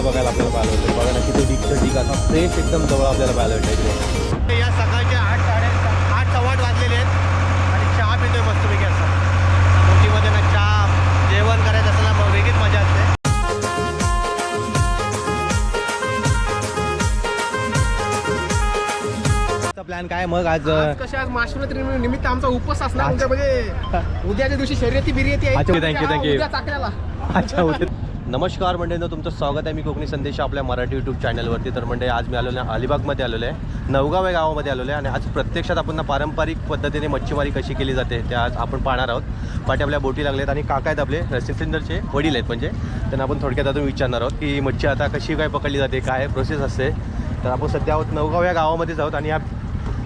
जवळ बघायला आपल्याला पाहायला भेटतं बघा ना किती ढीकचं ढीक असा फ्रेश एकदम जवळ आपल्याला पाहायला भेटतं इकडे. या सकाळचे आठ साडे आठ सव्वा आठ वाजलेले आहेत. आणि चहा पितोय मस्तपैकी असं. मोठीमध्ये ना चहा जेवण करायचं असं ना मग वेगळीच मजा असते. प्लॅन काय? मग आज कशा आज महाशिवरात्री निमित्त आमचा उपवास असणार म्हणजे उद्याच्या दिवशी शर्यती बिर्यती आहे. उद्या चाकऱ्याला अच्छा उद्या. नमस्कार मंडळींनो तुमचं स्वागत आहे. मी कोकणी संदेश आपल्या मराठी यूट्यूब चॅनलवरती तर म्हणजे आज मी आलेलो आहे अलिबागमध्ये आलेलो आहे. नवगाव या गावामध्ये आलेलो आहे आणि आज प्रत्यक्षात आपण पारंपरिक पद्धतीने मच्छीमारी कशी केली जाते ते आज आपण पाहणार आहोत. पाठी आपल्या बोटी लागलेत आणि काका आहेत आपले रसिंद्रचे वडील आहेत म्हणजे. त्यांना आपण थोडक्यात अजून विचारणार आहोत की मच्छी आता कशी काय पकडली जाते काय प्रोसेस असते. तर आपण सध्या आहोत नवगाव या गावामध्येच आहोत आणि या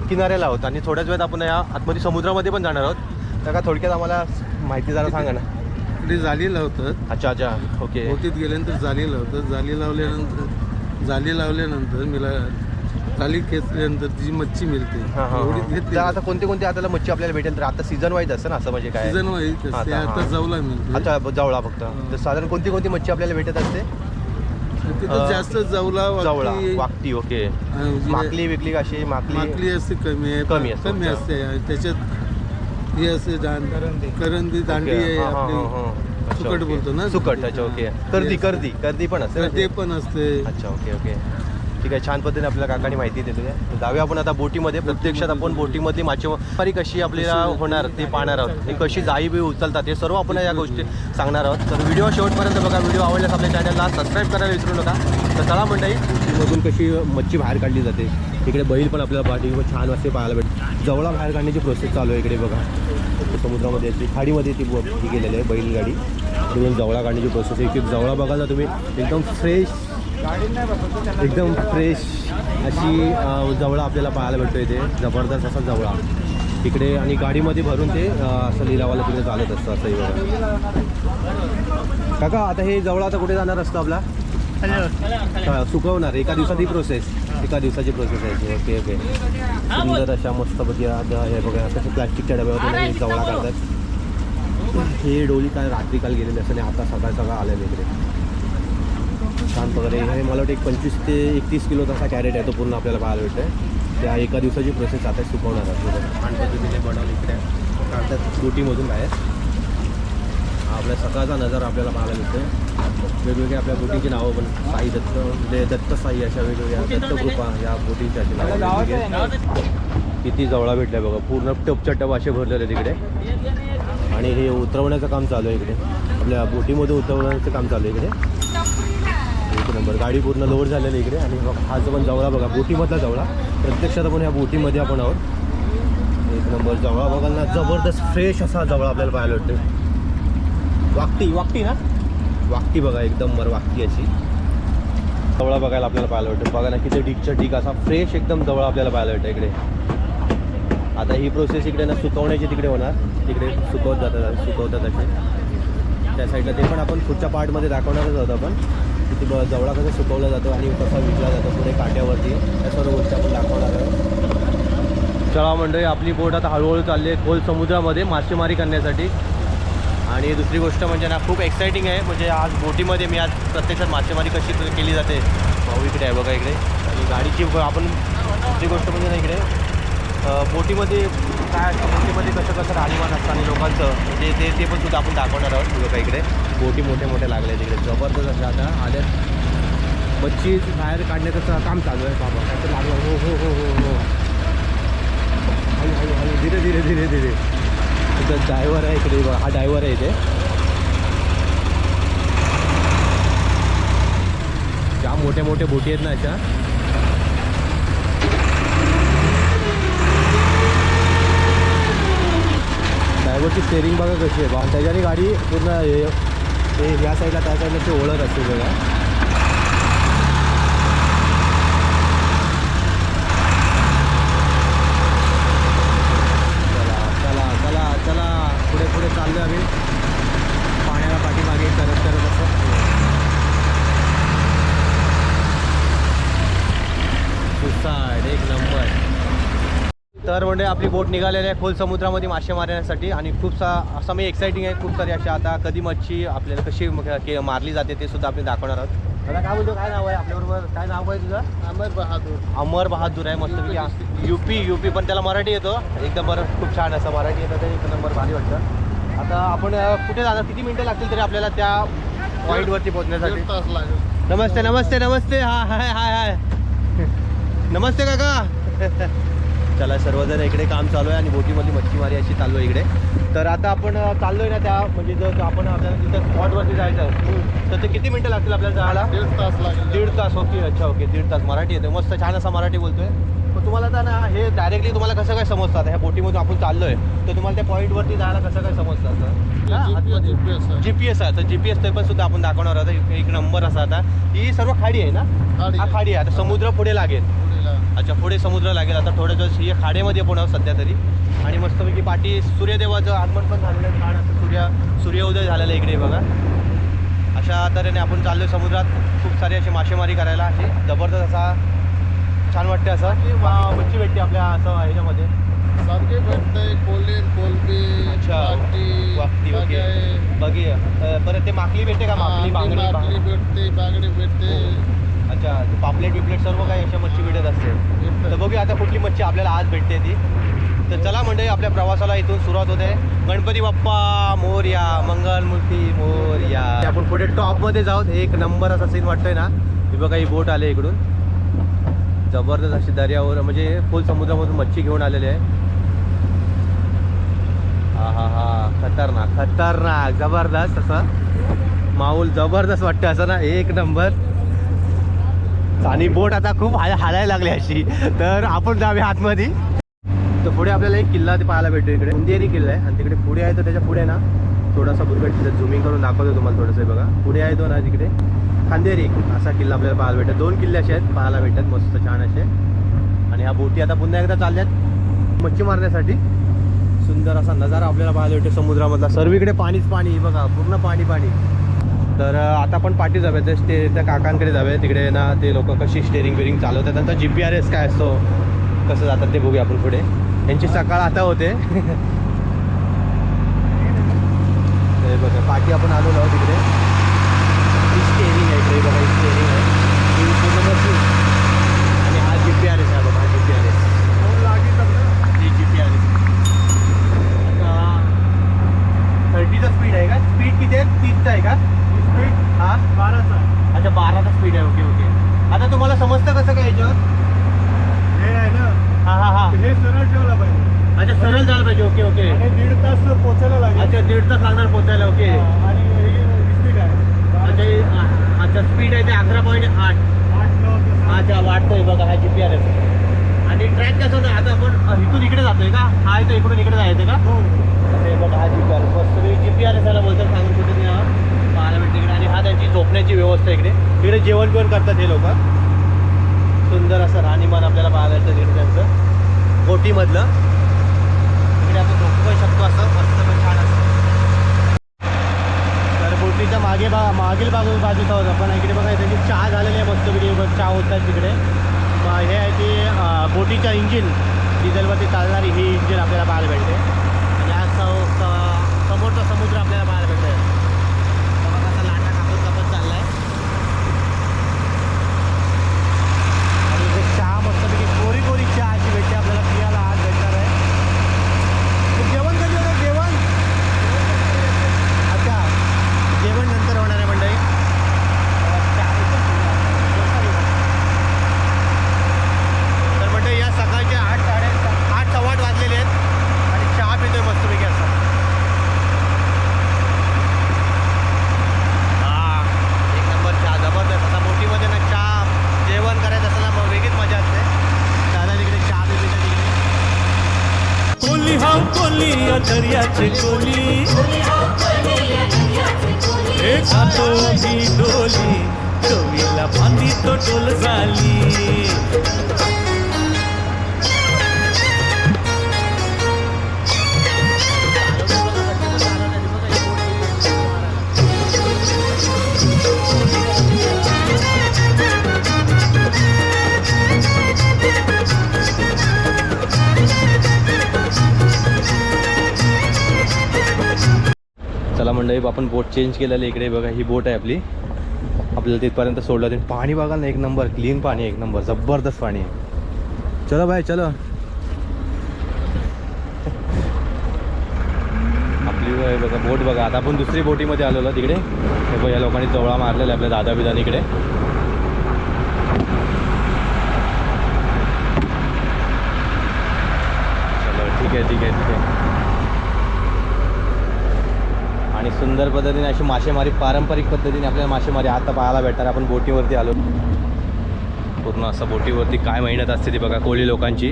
किनाऱ्याला आहोत. आणि थोड्याच वेळात आपण या आतमध्ये समुद्रामध्ये पण जाणार आहोत. तर का थोडक्यात आम्हाला माहिती जरा सांगा ना. इकडे जाली लावतात. अच्छा अच्छा. ओके. बोटीत गेल्यानंतर जाली लावतात. जाली लावल्यानंतर जाली लावल्यानंतर मिला जाली खेचल्यानंतर जी मच्छी मिळते हां हां हां. घेतली आता कोणते कोणते आता मच्छी आपल्याला भेटेल? तर आता सीझन वाईज असतं ना असं म्हणजे काय? सीझन वाईज आता, असते आता हां. मिळते अच्छा जवळा फक्त. तर साधारण कोणती कोणती मच्छी आपल्याला भेटत असते? तिथं अं, जास्त जवला जवळा वाकडी, वाकटी ओके. आणि जी माकली विकली कशी माकली? माकली असते कमी आहे. कमी असते, कमी. असते. त्याच्यात हे असते दांड करंदी. दांडी ओके. आहे हां, हां, आपली. हां, हां. अच्छा, सुकट ओके. बोलतो ना? सुकट अच्छा ओके. कर्दी कर्दी. कर्दी पण असते ना ते पण असते. अच्छा ओके ओके. ठीक आहे छान पद्धतीने आपल्या काकांनी माहिती देतो तर जाऊया आपण आता बोटीमध्ये. प्रत्यक्षात आपण बोटीमधली मासेमारी कशी आपल्याला होणार ते पाहणार आहोत. आणि कशी जाई बी उचलतात हे सर्व आपण या गोष्टी सांगणार आहोत. तर व्हिडिओ शेवटपर्यंत बघा. व्हिडिओ आवडल्यास आपल्या चॅनलला सबस्क्राईब करायला विसरू नका. तर चला मंडळी. बोटीमधून कशी मच्छी बाहेर काढली जाते. इकडे बैल पण आपल्याला पाठी छान असे पाहायला भेटते जवळा बाहेर काढण्याची प्रोसेस चालू आहे इकडे बघा. समुद्रामध्ये ती. खाडीमध्ये ती ती गेलेली आहे बैलगाडी. तिकडून जवळा काढण्याची प्रोसेस आहे. की जवळा बघाल ना तुम्ही एकदम फ्रेश एकदम फ्रेश अशी जवळा आपल्याला पाहायला भेटतो इथे. जबरदस्त असा जवळा. इकडे आणि गाडीमध्ये भरून ते असं लिलावाला तिकडे चालत असतं असंही बघा. काका आता हे जवळा आता कुठे जाणार असतं आपला? हा, सुकवणार. एका दिवसात ही प्रोसेस एका दिवसाची प्रोसेस आहे ती. Okay okay. सुंदर अशा मस्त बघा हे बघा कसं प्लॅस्टिकच्या डब्यावर हे जवळा काढतात. हे डोली काय रात्री काल गेलेले असं आणि आता सकाळ सकाळ आलेले इकडे. छान वगैरे हे मला वाटतं एक पंचवीस ते एकतीस किलो तसा कॅरेट आहे तो पूर्ण आपल्याला पाहायला भेटतोय. त्या एका दिवसाची प्रोसेस आता सुकवणार आहे. छान पद्धतीने बनवलं इकडे. काढतात बोटीमधून बाहेर. आपल्या सकाळचा नजारा आपल्याला पाहायला मिळतोय. वेगवेगळ्या आपल्या बोटींची नावं पण साई दत्त म्हणजे दत्त साई अशा वेगवेगळ्या दत्तकृपा या बोटींची अशी नावं वेगवेगळी. किती जवळा भेटलाय बघा. पूर्ण टपच्या टप असे भरलेले तिकडे. आणि हे उतरवण्याचं काम चालू आहे इकडे. आपल्या बोटीमध्ये उतरवण्याचं काम चालू आहे इकडे. एक नंबर. गाडी पूर्ण लोड झालेली इकडे. आणि बघा, हा जो पण जवळा बघा बोटीमधला जवळा. प्रत्यक्षात आपण ह्या बोटीमध्ये आपण आहोत. एक नंबर. जवळा बघाल ना जबरदस्त फ्रेश असा जवळा आपल्याला पाहायला भेटतो वाकती वाकती ना? वाकती बघा एकदम बरं वाकती अशी. जवळा बघायला आपल्याला पाहायला भेटतो. बघा ना किती ढीकच्या ढीक असा फ्रेश एकदम जवळ आपल्याला पाहायला भेटतं इकडे. आता ही प्रोसेस इकडे ना सुकवण्याची तिकडे होणार. तिकडे सुकवत जातात सुकवतात असे. त्या साईडला ते पण आपण पुढच्या पार्टमध्ये दाखवणारच आहोत आपण. तिथे ब- जवळा कसं सुकवला जातो आणि कसा विकला जातो पुढे काट्यावरती. त्या सर्व गोष्टी आपण दाखवणार आहोत. चला मंडळी आपली बोट आता हळूहळू चालली आहे खोल समुद्रामध्ये. मासेमारी करण्यासाठी. आणि दुसरी गोष्ट म्हणजे ना खूप एक्साइटिंग आहे. म्हणजे आज बोटीमध्ये मी आज प्रत्यक्षात मासेमारी कशी केली जाते भाऊ इकडे आहे बघा इकडे. आणि गाडीची आपण दुसरी गोष्ट म्हणजे ना इकडे बोटीमध्ये काय असतं बोटीमध्ये कसं कसं राहणीमान असतं आणि लोकांचं म्हणजे ते ते पण सुद्धा आपण दाखवणार आहोत बघा इकडे. बोटी मोठे मोठे लागले तिकडे जबरदस्त असं आता आल्या मच्छी बाहेर काढण्याचं काम चालू आहे बाबा. काय तर लागलं. हो हो हो हो हो. हळू हळू हळू धीरे धीरे धीरे धीरे. इथं ड्रायव्हर आहे इकडे बघा, हा ड्रायव्हर आहे इथे. ज्या मोठ्या मोठ्या बोटी आहेत ना अशा. ड्रायव्हरची स्टेरिंग बघा कशी आहे. बा त्याच्याने गाडी पूर्ण हे या ह्या साईडला त्या साईडला ते ओळख असते बघा चला चला चला चला पुढे पुढे चाललो आम्ही पाण्याला पाठीमागे करत करत असं सुसाट एक नंबर. तर म्हणजे आपली बोट निघालेली आहे खोल समुद्रामध्ये मासे मारण्यासाठी आणि खूप सा असं मी एक्साइटिंग आहे. खूप सारी अशा आता कधी मच्छी आपल्याला कशी म- के- मारली जाते ते सुद्धा आपण दाखवणार आहोत. दादा काय बोलतो? काय नाव आहे आपल्याबरोबर? काय नाव आहे तुझं? अमर बहादूर. अमर बहादूर आहे मस्त युपी युपी पण त्याला मराठी येतो. एकदम बरं खूप छान असं मराठी येतं ते. एक नंबर भारी वाटतं. आता आपण कुठे जाणार? किती मिनटं लागतील तरी आपल्याला त्या पॉईंटवरती पोहोचण्यासाठी? नमस्ते नमस्ते नमस्ते. हा हाय हाय हाय नमस्ते काका. चला सर्वजण इकडे काम चालू आहे आणि बोटीमधली मच्छीमारी अशी चालू आहे इकडे. तर आता आपण चाललोय ना त्या म्हणजे जर आपण आपल्याला तिथं स्पॉटवरती जायचं आहे, तर ते किती मिनटं लागतील आपल्याला जायला? दीड तास लागेल. दीड तास ओके अच्छा ओके दीड तास. मराठी येते मस्त छान असा मराठी बोलतोय. तुम्हाला आता ना हे डायरेक्टली तुम्हाला कसं काय समजतं आता? ह्या बोटीमधून आपण चाललोय तर तुम्हाला त्या पॉईंटवरती जायला कसं काय समजतं असं जी पी एस आहे. तर जी पी एस ते पण सुद्धा आपण दाखवणार आहोत. एक- नंबर असा आता. ही सर्व खाडी आहे ना? हा. खाडी आहे. आता समुद्र पुढे लागेल. अच्छा पुढे समुद्र लागेल. आता थोड्या दिवस ही खाडीमध्ये आपण आहोत सध्या तरी. आणि मस्तपैकी पाठी सूर्यदेवाचं आगमन पण झालेलं आहे. छान असं सूर्य सूर्योदय झालेलं आहे इकडे बघा. अशा तऱ्हेने आपण चाललोय समुद्रात. खूप सारी अशी मासेमारी करायला. अशी जबरदस्त असा छान वाटते असं. की वा- मच्छी भेटते आपल्या असं ह्याच्यामध्ये. सारखे भेटते कोलेर कोलबी अच्छा. ओके बागाय, बघी. परत ते माकली भेटते का? माकली हा, बांगडी माकली भेटते बांगडी भेटते. अच्छा पापलेट बिपलेट सर्व काही अशा मच्छी भेटत असते तर. बघूया आता कुठली मच्छी आपल्याला आज भेटते ती. तर चला म्हणजे आपल्या प्रवासाला इथून सुरुवात होते. गणपती बाप्पा मोर्या मंगलमूर्ती मोर्या. आपण पुढे टॉपमध्ये जाऊ एक नंबर असा सीन वाटतोय ना ही बघा ही बोट आले इकडून. जबरदस्त अशी दर्यावर म्हणजे खोल समुद्रामधून मच्छी घेऊन आलेले आहे. हा हा हा खतरनाक खतरनाक जबरदस्त असं. माऊल जबरदस्त वाटतं असं ना एक नंबर आणि बोट आता खूप हाय हालायला लागली अशी. तर आपण जाऊया आतमध्ये. तर पुढे आपल्याला एक किल्ला ते पाहायला भेटतो इकडे. उंदेरी किल्ला आहे. आणि तिकडे पुढे आहे तर त्याच्या पुढे ना थोडासा बुरकट तिथे झुमिंग करून दाखवतो तुम्हाला थोडंसं बघा. पुढे आहे तो ना तिकडे. खांदेरी असा किल्ला आपल्याला पाहायला भेटत. दोन किल्ले असे आहेत. पाहायला भेटतात. मस्त छान असे. आणि ह्या बोटी आता पुन्हा एकदा चालल्यात. मच्छी मारण्यासाठी. सुंदर असा नजारा आपल्याला पाहायला भेटतो समुद्रामधला. सर्वीकडे पाणीच पाणी. बघा. पूर्ण पाणी पाणी. तर आता आपण पाठी जाऊया ते स्टे त्या काकांकडे जाऊया तिकडे ना ते लोक कशी स्टेरिंग बिरिंग चालवतात. त्यांचा जी पी आर एस काय असतो? कसं जातात ते बघूया आपण पुढे. यांची सकाळ आता होते. ते बघा पाठी आपण आलेलो आहोत तिकडे ही स्टेरिंग आहे इकडे बघा ही स्टेरिंग आहे. ही पूर्ण आणि हा जी पी आर एस आहे बघा हा जी पी आर एस ही जी पी आर एस थर्टीचा स्पीड आहे का? स्पीड किती आहे? तीसचा आहे का? हा बाराचा अच्छा बाराचा स्पीड आहे. ओके ओके आता तुम्हाला समजतं कसं काय याच्यावर? हे आहे ना हा हा हा. हे सरळ ठेवलं पाहिजे. अच्छा सरळ झालं पाहिजे. ओके ओके आणि दीड तास पोचायला लागेल. अच्छा दीड तास लागणार पोचायला ओके आणि हे स्पीड आहे. अच्छा हे- अच्छा स्पीड आहे ते अकरा पॉईंट आठ. अच्छा वाटतोय बघा हा जी पी आर एस आणि ट्रॅक कसं होतं? आता आपण इथून इकडे जातोय का? हा तो इकडून इकडे जायचं का? हो. ते बघा हा जी पी आर एस मस्त जी पी आर एस बोलतात सांगून कुठे नाही हा. पाहायला भेटते इकडे. आणि हा त्यांची झोपण्याची व्यवस्था इकडे. इकडे जेवण बिवण करतात हे लोक. सुंदर असं राहणीमान आपल्याला पाहायला येतं तिकडे त्यांचं. बोटीमधलं इकडे आपण झोपू पण शकतो असं. मस्त पण छान असं. तर बोटीच्या मागे बा मागील बाजू बाजूच आहोत पण इकडे बघा त्यांची चहा झालेली आहे मस्तपैकी बघ चहा होतात तिकडे. मग हे आहे ती बोटीच्या बोटीचं इंजिन डिझेलवरती चालणारी ही इंजिन आपल्याला पाहायला भेटते. मंडळी आपण बोट चेंज केलेलं इकडे बघा ही बोट आहे आपली. आपल्याला तिथपर्यंत सोडलं ते पाणी बघा ना एक नंबर क्लीन पाणी एक नंबर जबरदस्त पाणी आहे. चलो बाय चलो. आपली बघा बोट बघा. आता आपण दुसरी बोटीमध्ये आलेलो तिकडे बघा या लोकांनी जवळा मारलेला आहे आपल्या दादा बिदान इकडे. चलो ठीक आहे ठीक आहे ठीक आहे. आणि सुंदर पद्धतीने अशी मासेमारी पारंपरिक पद्धतीने आपल्याला मासेमारी आता पाहायला भेटणार. आपण बोटीवरती आलो. पूर्ण असं बोटीवरती काय मेहनत असते ती बघा कोळी लोकांची.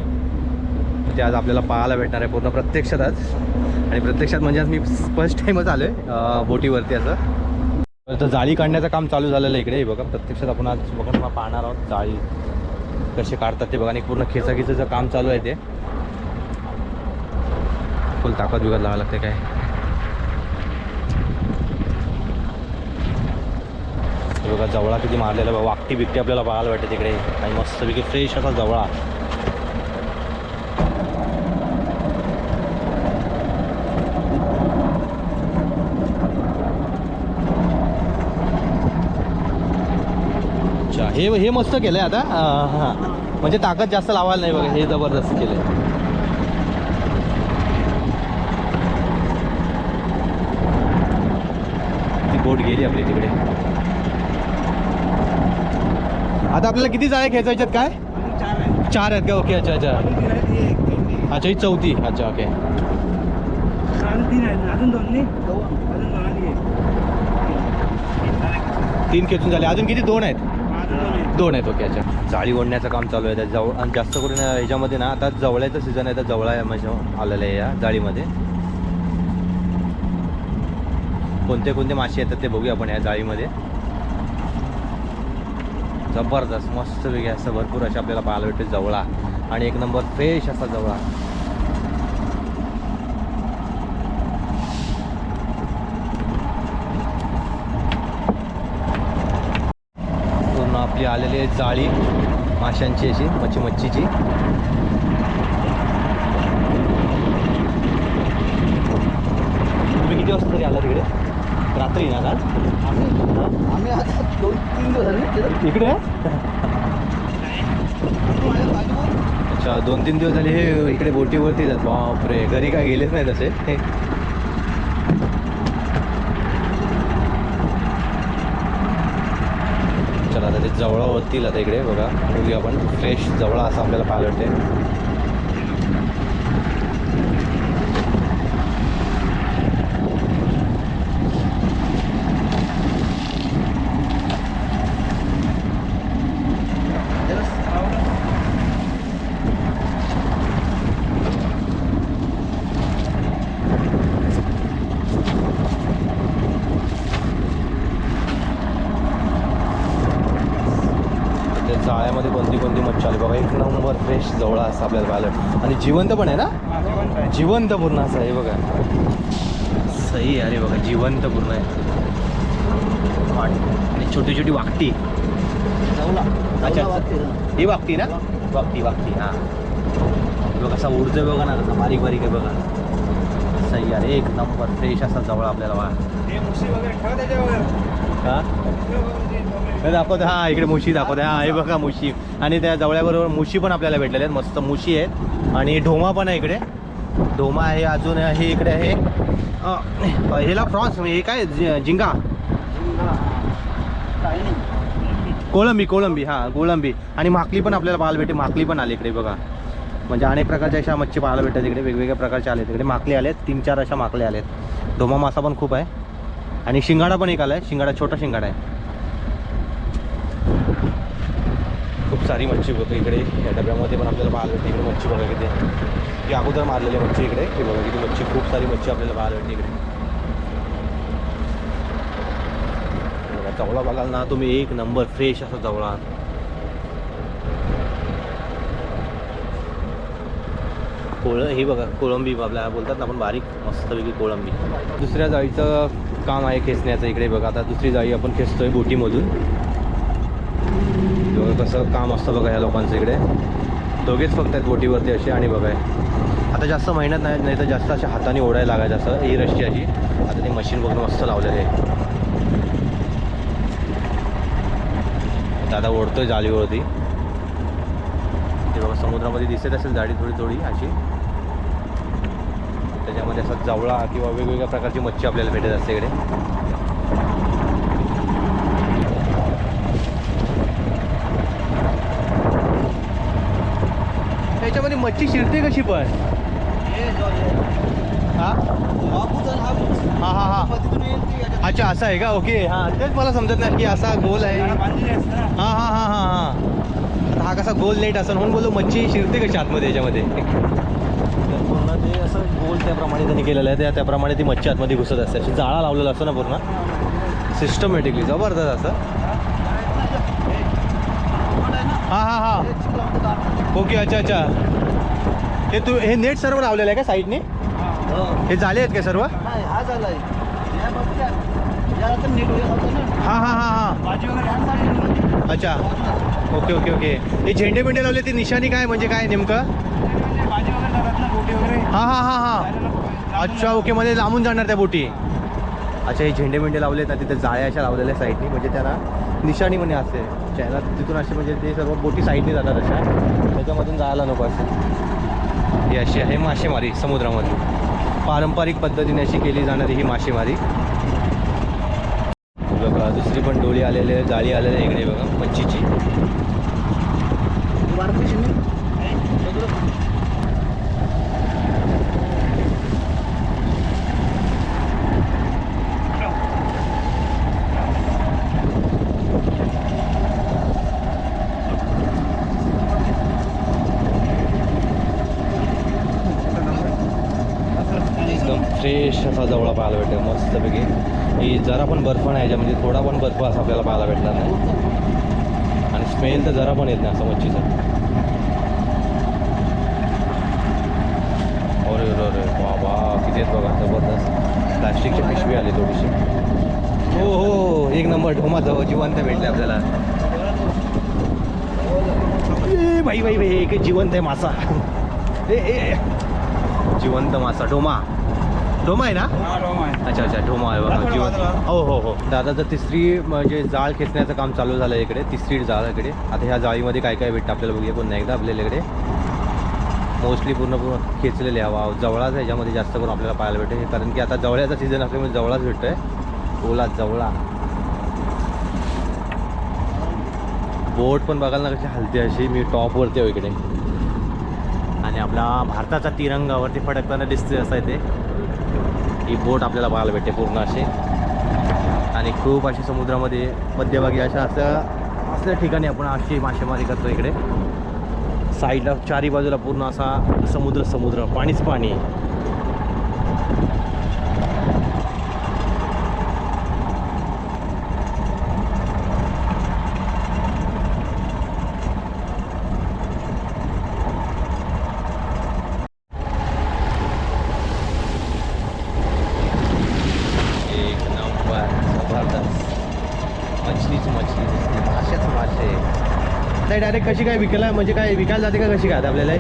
ते आज आपल्याला पाहायला भेटणार आहे पूर्ण प्रत्यक्षात आज. आणि प्रत्यक्षात म्हणजे आज मी फर्स्ट टाईमच आलो आहे बोटीवरती असं. तर जाळी काढण्याचं काम चालू झालेलं आहे इकडे. हे बघा प्रत्यक्षात आपण आज बघा ना पाहणार आहोत जाळी कसे काढतात ते बघा. आणि पूर्ण खेचाखिचं काम चालू आहे ते. फुल ताकद बिकत लावावं लागते काय? बघा जवळा किती मारलेला वाकटी बिकटी आपल्याला पाहायला भेटते तिकडे. आणि मस्तपैकी फ्रेश असा जवळा. अच्छा हे हे मस्त केलं आहे आता हां. म्हणजे ताकद जास्त लावायला नाही बघा हे जबरदस्त केलं आहे ती बोट गेली आपली तिकडे. आता आपल्याला किती जाळे खेचायच्यात काय? चार आहेत का? ओके अच्छा अच्छा. अच्छा ही चौथी. अच्छा ओके. तीन खेचून झाले. अजून किती? दोन आहेत. दोन आहेत ओके अच्छा. जाळी ओढण्याचं काम चालू आहे. त्या जवळ आणि जास्त करून ह्याच्यामध्ये ना आता जवळाचं सीझन आहे तर जवळा आहे म्हणजे आलेलं आहे या जाळीमध्ये. कोणते कोणते मासे येतात ते बघूया आपण या जाळीमध्ये. जबरदस्त मस्त वेगळे असं भरपूर असे आपल्याला पाहायला भेटते जवळा. आणि एक नंबर फ्रेश असा जवळा. पूर्ण आपली आलेली आहे जाळी माशांची अशी मच्छी मच्छीची. तुम्ही किती वाजता तरी आला तिकडे रात्री ना काल आम्ही दोन तीन दिवस इकडे? अच्छा दोन तीन दिवस झाले हे इकडे बोटीवरती जात. बापरे घरी काय गेलेच नाही तसे चला आता ते जवळा होतील आता इकडे बघा. बघूया आपण. फ्रेश जवळा असं आपल्याला पाहायला वाटते त्या जाळ्यामध्ये कोणती कोणती मच्छी आली बघा एक नंबर फ्रेश जवळा असं आपल्याला पाहायला वाटतं. आणि जिवंत पण आहे ना? जिवंत पूर्ण असं आहे बघा. सही अरे बघा जिवंत पूर्ण आहे. आणि छोटी छोटी वाकटी. अच्छा. ही वाकटी ना? वाकटी वाकटी हां. बघा असा ऊर्जा बघा ना कसा बारीक बारीक आहे बघा. सही अरे एक नंबर फ्रेश असा जवळ आपल्याला वा हे दाखवते हा इकडे मुशी दाखवते हा हे बघा मुशी. आणि त्या जवळ्याबरोबर मुशी पण आपल्याला भेटलेल्या आहेत. मस्त मुशी आहेत. आणि ढोमा पण आहे इकडे. ढोमा आहे अजून हे इकडे आहे. हेला फ्रॉन्स हे काय? जिंगा झिंगा. कोळंबी कोळंबी. हां कोळंबी. आणि माकली पण आपल्याला पाहायला भेटते माकली पण आली इकडे बघा. म्हणजे अनेक प्रकारच्या अशा मच्छी पाहायला भेटतात इकडे. वेगवेगळ्या प्रकारच्या आले तिकडे माकले आलेत. तीन चार अशा माकले आलेत. ढोमा मासा पण खूप आहे. आणि शिंगाडा पण एक आला आहे शिंगाडा छोटा शिंगाडा आहे. खूप सारी मच्छी बघा इकडे. या डब्यामध्ये पण आपल्याला पाहायला भेटते. इकडे मच्छी बघा किती. की अगोदर मारलेली मच्छी इकडे. हे बघा किती मच्छी. खूप सारी मच्छी आपल्याला पाहायला भेटते इकडे. बघा, जवळा बघाल ना तुम्ही. एक नंबर फ्रेश असा जवळा. कोळ हे बघा कोळंबी आपल्याला बोलतात ना आपण बारीक मस्तपैकी कोळंबी. दुसऱ्या जाळीचं काम आहे खेचण्याचं. इकडे बघा आता दुसरी जाळी आपण खेचतोय बोटीमधून. बघा कसं काम असतं बघा या लोकांचं इकडे. दोघेच फक्त आहेत बोटीवरती असे आणि बघा. आता जास्त मेहनत नाही नाही तर जास्त अशा हाताने ओढायला लागायचं असं ही रस्ती अशी. आता ते मशीन बघून मस्त लावलेली आहे. दादा ओढतोय जाळीवरती. ते बघा समुद्रामध्ये दिसत असेल जाळी थोडी थोडी अशी. त्याच्यामध्ये असा जवळा किंवा वेगवेगळ्या प्रकारची मच्छी आपल्याला भेटत असते इकडे. त्याच्यामध्ये मच्छी शिरते कशी पण? हां? हां हां हा. अच्छा असं आहे का? ओके. हां तेच मला समजत नाही की असा गोल आहे. हां हां हां हां हां. हा कसा गोल नेट असं म्हणून बोललो मच्छी शिरते कशी आतमध्ये याच्यामध्ये? पूर्ण ते असं गोल त्याप्रमाणे त्यांनी केलेलं आहे त्या त्याप्रमाणे ती मच्छी आतमध्ये घुसत असते. अशी जाळा लावलेला असतो ना पूर्ण? सिस्टमॅटिकली जबरदस्त असं. हां हां हां. ओके अच्छा अच्छा. हे तू हे नेट सर्व लावलेलं आहे का साईडने? हे झाले आहेत का सर्व? हां हां हां हां अच्छा. Okay okay okay. हे झेंडे बिंडे लावले ते निशाणी काय म्हणजे काय नेमकं? हां हां हां हां. अच्छा ओके मध्ये लांबून जाणार त्या बोटी. अच्छा हे झेंडे बिंडे लावले ना तिथे जाळ्या अशा लावलेल्या साईडनी म्हणजे त्यांना निशाणी म्हणे असते त्याला तिथून असे म्हणजे ते सर्व बोटी साईडने जातात अशा. त्याच्यामधून जायला नको असे. ही अशी आहे मासेमारी समुद्रामध्ये. पारंपरिक पद्धतीने अशी केली जाणारी ही मासेमारी. बघा दुसरी पण डोळी आलेली जाळी आलेली इकडे बघा मच्छीची एकदम फ्रेश असा जवळा पाहायला भेटेल मस्तपैकी. ही जरा पण बर्फ नाही याच्या म्हणजे थोडा पण बर्फ असा आपल्याला पाहायला भेटणार नाही. आणि स्मेल तर जरा पण येत नाही असं मच्छीचा. अरे अरे अरे वा किती आहेत बघा जबरदस्त. प्लास्टिकची पिशवी आली थोडीशी. हो हो हो एक नंबर हो, ढोमा जवळ जिवंत भेटले आपल्याला. ए, भाई भाई भाई एक जिवंत आहे मासा. ए ए. जिवंत मासा डोमा. डोमा आहे ना? अच्छा अच्छा डोमा आहे बघा हो हो हो. दादा तर तिसरी म्हणजे जाळ खेचण्याचं काम चालू झालं आहे इकडे. तिसरी जाळ इकडे. आता ह्या जाळीमध्ये काय काय भेटतं आपल्याला बघूया. पुन्हा एकदा आपल्याला इकडे. मोस्टली पूर्ण पूर्ण खेचलेले हवा जवळाच ह्याच्यामध्ये जास्त करून आपल्याला पाहायला भेटेल. कारण की आता जवळ्याचा सीझन असल्यामुळे जवळाच भेटतोय. ओला जवळा. बोट पण बघायला ना कशी हलते अशी. मी टॉपवरती आहे इकडे. आणि आपला भारताचा तिरंगावरती फडकताना दिसते असं आहे ते ही बोट आपल्याला पाहायला भेटते पूर्ण अशी. आणि खूप अशी समुद्रामध्ये मध्यभागी अशा असं असल्या ठिकाणी आपण अशी मासेमारी करतो इकडे. साईडला चारी बाजूला पूर्ण असा समुद्र समुद्र पाणीच पाणी एक नंबर जबरदस्त मछलीच मछली दिसते मासेच मासे नाही डायरेक्ट कशी काय विकायला म्हणजे काय विकायला जाते का कशी काय आता आपल्याला?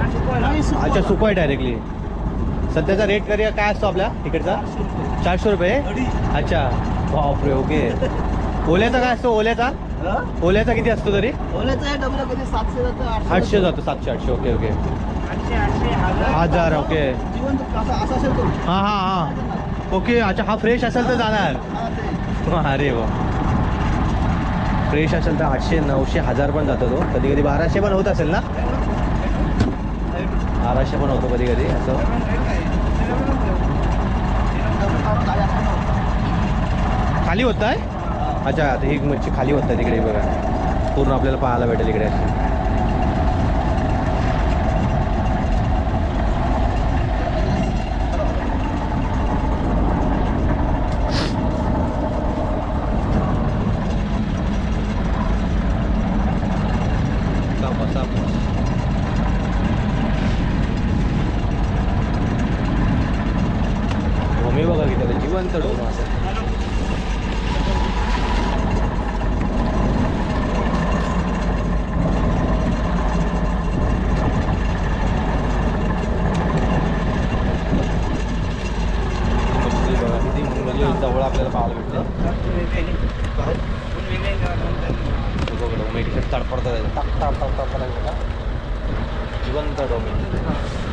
अच्छा सुको आहे डायरेक्टली सध्याचा रेट करूया काय असतो आपला तिकडचा? चारशे रुपये? अच्छा. बापरे ओके. ओल्याचा काय असतो ओल्याचा? ओल्याचा किती असतो तरी? आठशे जातो. सातशे आठशे. Okay okay. हजार. ओके. हां हां हां. ओके अच्छा हा फ्रेश असेल तर जाणार. अरे वा. फ्रेश असेल तर आठशे नऊशे हजार पण जातो तो. कधी कधी बाराशे पण होत असेल ना? बाराशे पण होतो कधी कधी असं. खाली होत आहे? अच्छा आता ही मच्छी खाली होत आहे तिकडे बघा. पूर्ण आपल्याला पाहायला भेटेल इकडे. अशी सापा सापा भूमी बघा की त्याला जिवंत डोमा असं जिवंत डोमेन.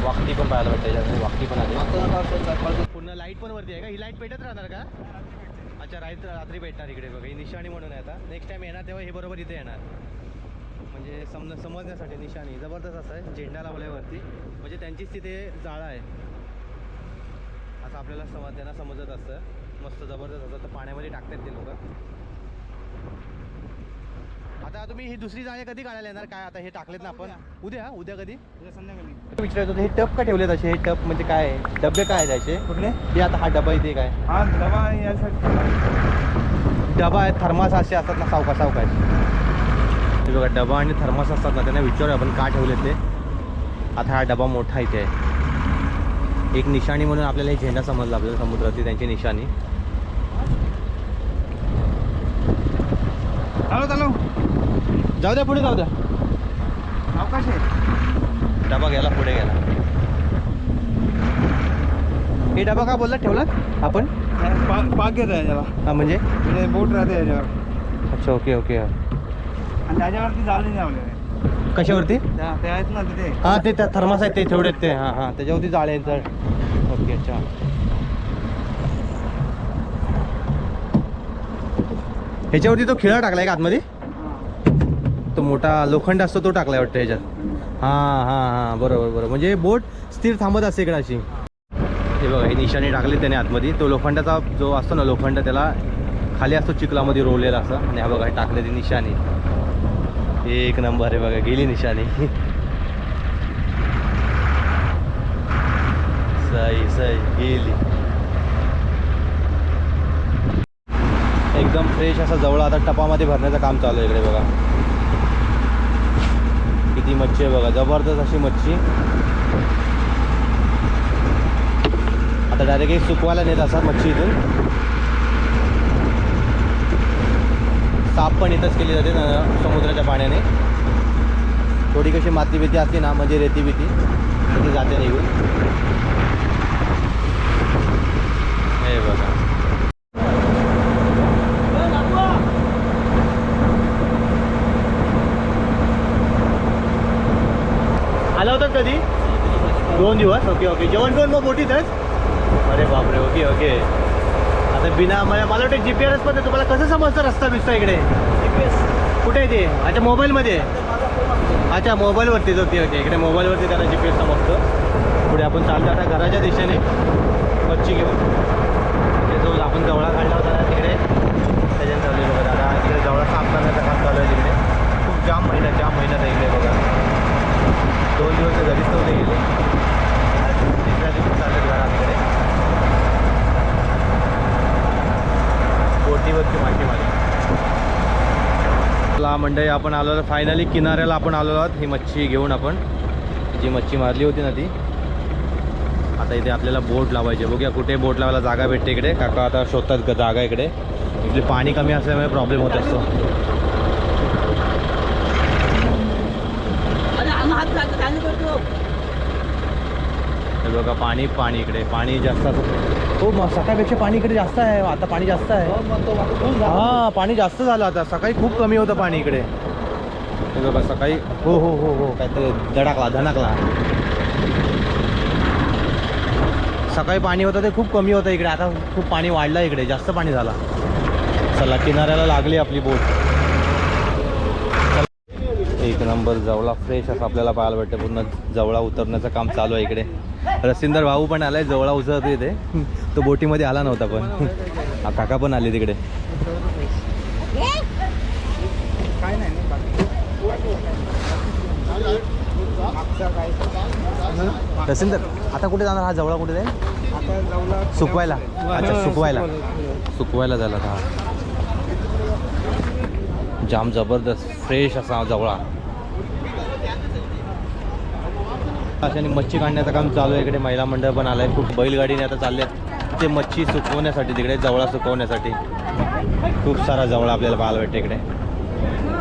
वाकटी पण पाहायला भेटते त्याच्यात वाकटी पण आली पुन्हा लाइट पण वरती आहे का? ही लाइट पेटत राहणार का? अच्छा रात रात्री भेटणार इकडे बघा. ही निशाणी म्हणून आहे आता. नेक्स्ट टाइम येणार तेव्हा हे बरोबर इथे येणार. म्हणजे समज समजण्यासाठी निशाणी. जबरदस्त असं आहे. झेंडा लावलाय वरती. म्हणजे त्यांचीच तिथे जाळा आहे. असं आपल्याला समज त्यांना समजत असतं. मस्त जबरदस्त असतं तर पाण्यामध्ये टाकतात ते लोक. आता तुम्ही ही दुसरी जाळे कधी काढायला येणार? काय आता हे टाकलेत ना आपण? उद्या. उद्या कधी? संध्याकाळी. विचारायचं होतं, हे टप का ठेवलेत असे? हे टप म्हणजे काय आहे? डबे काय आहे त्याचे कुठले? हे आता हा डबा इथे काय? हा डबा यासाठी. डबा आहे थर्मास असे असतात ना सावका सावकाश हे बघा डबा आणि थर्मास असतात ना त्यांना विचारूया आपण का ठेवले ते. आता हा डबा मोठा इथे आहे. एक निशाणी म्हणून आपल्याला हे झेंडा समजला आपल्याला समुद्राची त्यांची निशाणी. चालू चालू जाऊ द्या पुढे जाऊ द्या. अवकाश आहे. डबा गेला पुढे गेला हे डबा का बोलला ठेवलात आपण? पाक घेत आहे त्याला. हा म्हणजे? म्हणजे बोट राहते याच्यावर अच्छा ओके ओके आणि त्याच्यावरती जाळी लावले कशावरती? ते आहेत ना तिथे. हा ते त्या थर्मास आहेत ते तेवढे ते. हां हां त्याच्यावरती जाळे आहेत तर ओके अच्छा. ह्याच्यावरती तो खिळा टाकलाय का आतमध्ये? तो मोठा लोखंड असतो तो टाकलाय वाटतं ह्याच्यात. हां हां हां बरोबर बरोबर. म्हणजे बोट स्थिर थांबत असते इकडे अशी हे बघा हे निशाणी टाकली त्याने आतमध्ये. तो लोखंडाचा जो असतो ना लोखंड त्याला खाली असतो चिखलामध्ये रोवलेला असं. आणि हा बघा हे टाकले ती निशाणी. एक नंबर आहे बघा गेली निशाणी. सही सही गेली. एकदम फ्रेश असा जवळ आता टपामध्ये भरण्याचं काम चालू आहे इकडे बघा. ती मच्छी आहे बघा जबरदस्त अशी मच्छी. आता डायरेक्ट सुकवायला नेत असा मच्छी इथून. साफ पण इथंच केली जाते ना समुद्राच्या पाण्याने. थोडी कशी माती भीती असते ना म्हणजे रेती भीती ती जाते निघून हे बघा आला होतात कधी दोन दिवस ओके ओके. जेवण करून मग बोटीतच अरे बापरे ओके ओके. आता बिना मला मला वाटतं जी पी आरच पण. तुम्हाला कसं समजतं रस्ता बिस्ता इकडे? कुठे आहे ते? अच्छा मोबाईलमध्ये? अच्छा मोबाईलवरतीच. Okay okay. इकडे मोबाईलवरती त्याला जी पी एस समजतं. पुढे आपण चालतो आता घराच्या दिशेने. मच्छी घेऊन. जो आपण जवळा काढला होता ना तिकडे. त्याच्यात चालू बघा. दादा तिकडे जवळा साफ करण्याचं काम चालू आहे तिकडे. खूप जाम महिना जाम महिन्यात आहे इकडे बघा. दोन दिवस ते घरीच नव्हते गेले तिसऱ्या दिवशी चालले घरात तिकडे बोटीवरची माती मारली ला मंडळी आपण आलो फायनली किनाऱ्याला आपण आलो आहोत. ही मच्छी घेऊन आपण. जी मच्छी मारली होती ना ती. आता इथे आपल्याला बोट लावायची. बघूया कुठे बोट लावायला जागा भेटते इकडे. काका आता शोधतात का जागा इकडे. इकडे पाणी कमी असल्यामुळे प्रॉब्लेम होत असतो. बघा पाणी पाणी इकडे. पाणी जास्त असं हो मग सकाळपेक्षा पाणी इकडे जास्त आहे आता पाणी जास्त आहे. हा पाणी जास्त झालं आता. सकाळी खूप कमी होतं पाणी इकडे. बघा सकाळी हो हो हो हो. काहीतरी धडाकला धडकला. सकाळी पाणी होतं ते खूप कमी होतं इकडे. आता खूप पाणी वाढलं इकडे. जास्त पाणी झाला. चला किनाऱ्याला लागली आपली बोट. एक नंबर जवळा फ्रेश असं आपल्याला पाहायला भेटतं पूर्ण जवळा उतरण्याचं काम चालू आहे इकडे. रसिंदर भाऊ पण आलाय जवळा उतरतो इथे. तो बोटीमध्ये आला नव्हता पण. हा काका पण आले तिकडे. तसेल तर आता कुठे जाणार? हा जवळा कुठे जाईल? सुकवायला. अच्छा सुकवायला. सुकवायला झाला हा जाम जबरदस्त फ्रेश असा जवळा. अशाने मच्छी काढण्याचं काम चालू आहे. इकडे महिला मंडळ पण आलं आहे खूप बैलगाडीने आता चालले आहेत ते मच्छी सुकवण्यासाठी तिकडे जवळा सुकवण्यासाठी. खूप सारा जवळा आपल्याला पाहायला भेटते इकडे.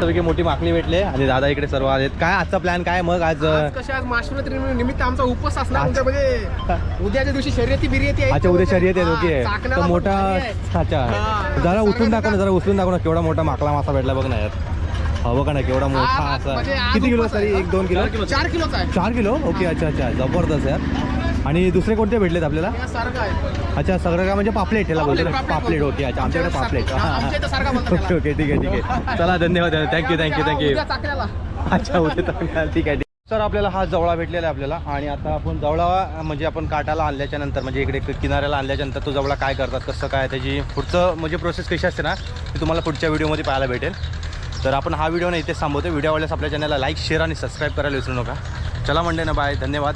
सगळी मोठी माकली भेटले आणि दादा इकडे सर्व आहेत काय आजचा प्लॅन काय मग? आज कशा निमित्त आमचा उपवास असणार म्हणजे म्हणजे उद्याच्या दिवशी शर्यती बिर्यती आहे. अच्छा उद्या शर्यत आहे ओके तर मोठा. अच्छा. जरा उचलून दाखव ना जरा उचलून दाखव ना केवढा मोठा माकला मासा भेटला बघ ना यार हा बघा ना केवढा मोठा म्हणजे असा. आज किती किलो आहे. एक दोन किलो? चार आहे. चार किलो? ओके अच्छा अच्छा. जबरदस्त यार. आणि दुसरे कोणते भेटलेत आपल्याला? अच्छा सगळं काय म्हणजे पापलेट ह्याला बोलतो पापलेट, ओके. अच्छा आमच्याकडे पापलेट. हा, ओके ओके. ठीक आहे ठीक आहे. चला धन्यवाद थँक्यू थँक्यू थँक्यू अच्छा उद्या. ठीक आहे ठीक आहे. सर आपल्याला हा जवळा भेटलेला आहे आपल्याला. आणि आता आपण जवळा म्हणजे आपण काटाला आणल्याच्या नंतर म्हणजे इकडे किनाऱ्याला आणल्याच्या नंतर तो जवळा काय करतात कसं काय त्याची पुढचं म्हणजे प्रोसेस कशी असते ना ती तुम्हाला पुढच्या व्हिडिओमध्ये पाहायला भेटेल. तर आपण हा व्हिडिओ ना इथेच थांबवतो. व्हिडिओ आवडल्यास आपल्या चॅनलला लाईक शेअर आणि सबस्क्राईब करायला विसरू नका. चला म्हणले ना बाय धन्यवाद.